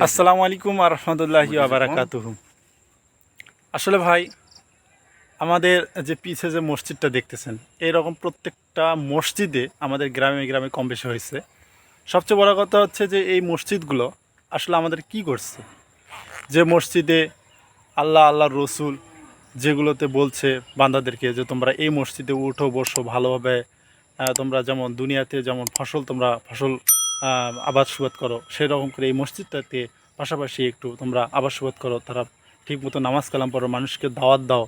আসসালামু আলাইকুম আর রহমতুল্লাহি আসলে ভাই আমাদের যে পিছে যে মসজিদটা দেখতেছেন এরকম প্রত্যেকটা মসজিদে আমাদের গ্রামে গ্রামে কম বেশি হয়েছে। সবচেয়ে বড় কথা হচ্ছে যে এই মসজিদগুলো আসলে আমাদের কি করছে? যে মসজিদে আল্লাহ আল্লাহ রসুল যেগুলোতে বলছে বান্দাদেরকে যে তোমরা এই মসজিদে উঠো বসো ভালোভাবে তোমরা যেমন দুনিয়াতে যেমন ফসল তোমরা ফসল আবাদ সুবাদ করো। সেরকম করে এই মসজিদটাতে পাশাপাশি একটু তোমরা আবাদ সুবাদ করো। তারা ঠিক মতো নামাজ কালাম পড়ো, মানুষকে দাওয়াত দাও।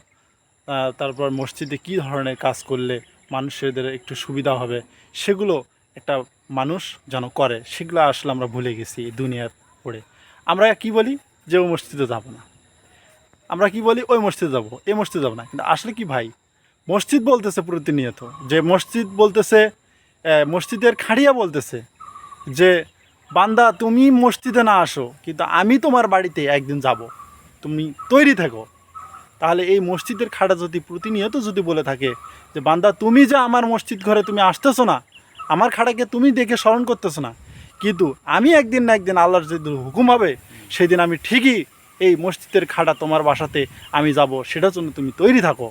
তারপর মসজিদে কী ধরনের কাজ করলে মানুষদের একটু সুবিধা হবে? সেগুলো একটা মানুষ যেন করে, সেগুলো আসলে আমরা ভুলে গেছি এই দুনিয়ার পড়ে। আমরা কি বলি? যে ওই মসজিদে যাব না। আমরা কি বলি? ওই মসজিদে যাব, এই মসজিদে যাব না। কিন্তু আসলে কি ভাই? মসজিদ বলতেছে প্রতিনিয়ত। যে মসজিদ বলতেছে মসজিদের খাড়িয়া বলতেছে যে, বান্দা, তুমি মসজিদে না আসো, কিন্তু আমি তোমার বাড়িতে একদিন যাব। তুমি তৈরি থাকো। তাহলে এই মসজিদের খাটা যদি প্রতিনিয়ত যদি বলে থাকে যে, বান্দা, তুমি যে আমার মসজিদ ঘরে তুমি আসতেছো না, আমার খাটাকে তুমি দেখে স্মরণ করতেছো না, কিন্তু আমি একদিন না একদিন আল্লাহর যদি হুকুম হবে, সেদিন আমি ঠিকই এই মসজিদের খাটা তোমার বাসাতে আমি যাব, সেটার জন্য তুমি তৈরি থাকো।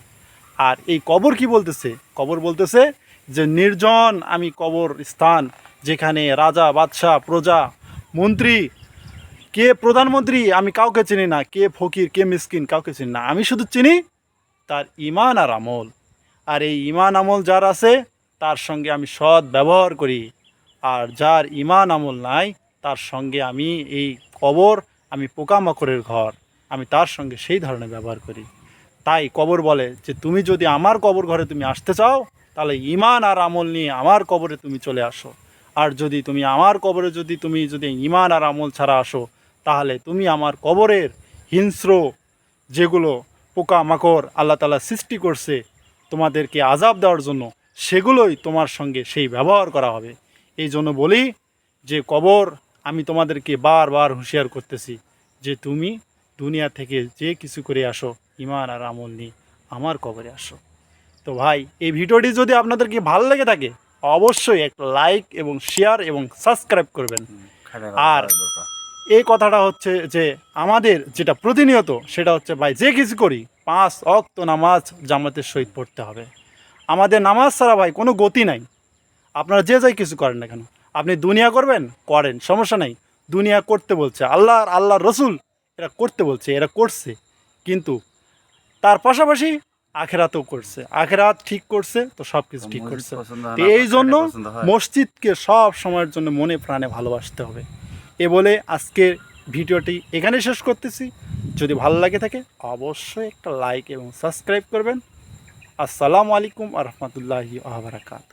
আর এই কবর কি বলতেছে? কবর বলতেছে যে, নির্জন আমি কবর স্থান যেখানে রাজা, বাদশাহ, প্রজা, মন্ত্রী, কে প্রধানমন্ত্রী আমি কাউকে চিনি না, কে ফকির, কে মিসকিন কাউকে চিনি না। আমি শুধু চিনি তার ইমান আর আমল। আর এই ইমান আমল যার আছে, তার সঙ্গে আমি সৎ ব্যবহার করি। আর যার ইমান আমল নাই, তার সঙ্গে আমি এই কবর, আমি পোকামাকড়ের ঘর, আমি তার সঙ্গে সেই ধরনের ব্যবহার করি। তাই কবর বলে যে, তুমি যদি আমার কবর ঘরে তুমি আসতে চাও, তাহলে ইমান আর আমল নিয়ে আমার কবরে তুমি চলে আসো। আর যদি তুমি আমার কবরে যদি তুমি যদি ইমান আর আমল ছাড়া আসো, তাহলে তুমি আমার কবরের হিংস্র যেগুলো পোকামাকড় আল্লাহ তালা সৃষ্টি করছে, তোমাদেরকে আজাব দেওয়ার জন্য সেগুলোই তোমার সঙ্গে সেই ব্যবহার করা হবে। এই জন্য বলি যে, কবর আমি তোমাদেরকে বারবার হুঁশিয়ার করতেছি যে, তুমি দুনিয়া থেকে যে কিছু করে আসো ইমান আর আমল নিয়ে আমার কবরে আসো। তো ভাই, এই ভিডিওটি যদি আপনাদেরকে ভালো লেগে থাকে অবশ্যই একটা লাইক এবং শেয়ার এবং সাবস্ক্রাইব করবেন। আর- এই কথাটা হচ্ছে যে আমাদের যেটা প্রতিনিয়ত সেটা হচ্ছে ভাই যে কিছু করি পাঁচ অক্ত নামাজ জামাতের সহিত পড়তে হবে। আমাদের নামাজ ছাড়া ভাই কোনো গতি নাই। আপনারা যে যাই কিছু করেন না কেন। আপনি দুনিয়া করবেন করেন সমস্যা নাই। দুনিয়া করতে বলছে আল্লাহ আল্লাহ রসুল এরা করতে বলছে এরা করছে। কিন্তু তার পাশাপাশি আখেরাতও করছে। আখেরাত ঠিক করছে তো সব কিছু ঠিক করছে। এই জন্য মসজিদকে সব সময়ের জন্য মনে প্রাণে ভালোবাসতে হবে। এ বলে আজকের ভিডিওটি এখানে শেষ করতেছি। যদি ভালো লাগে থাকে অবশ্যই একটা লাইক এবং সাবস্ক্রাইব করবেন। আসসালামু আলাইকুম আ রহমতুল্লাহি আবরাকাত